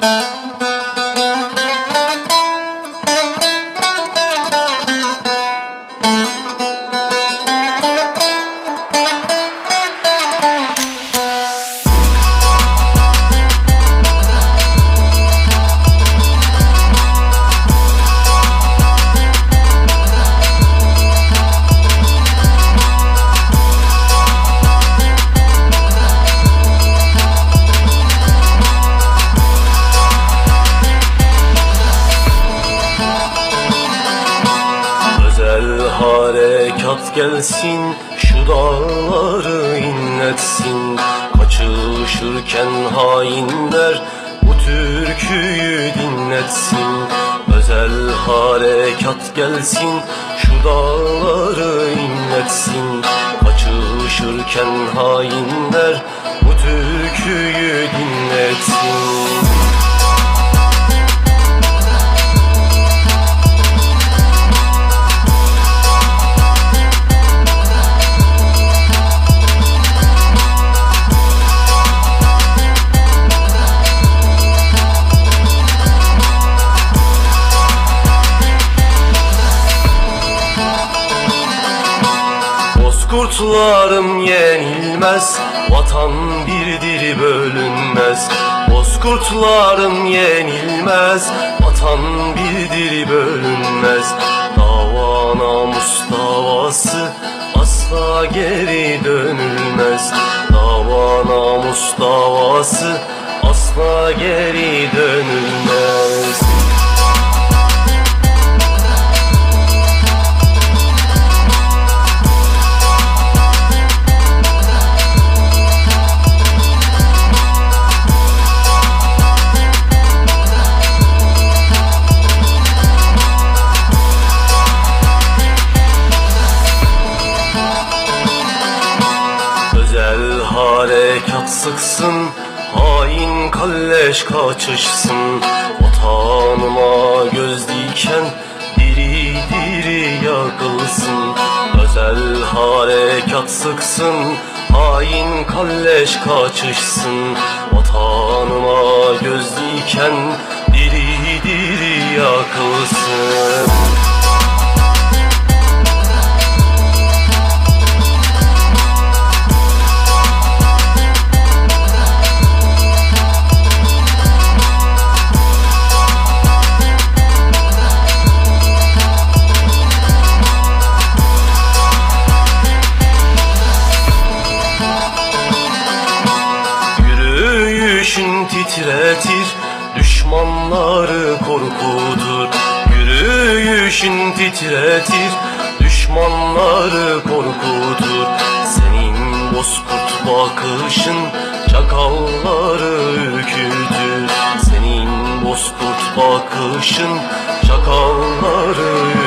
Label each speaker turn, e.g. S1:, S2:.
S1: Özel gelsin Şu dağları inletsin. Kaçışırken hainler Bu türküyü dinletsin. Özel harekat gelsin Şu dağları inletsin. Kaçışırken hainler Bu türküyü dinletsin Bozkurtlarım yenilmez Vatan birdir bölünmez. Bozkurtlarım yenilmez Vatan birdir bölünmez. Dava namus davası Asla geri dönülmez. Dava namus davası Asla geri dönülmez harekat sıksın Hain kalleş kaçışsın. Vatanıma göz diken Diri diri yakılsın Özel harekat sıksın Hain kalleş kaçışsın. Vatanıma göz diken Diri diri yakılsın Yürüyüşün titretir Düşmanları korkutur. Yürüyüşün titretir Düşmanları korkutur. Senin bozkurt bakışın Çakalları ürkütür. Senin bozkurt bakışın Çakalları ürkütür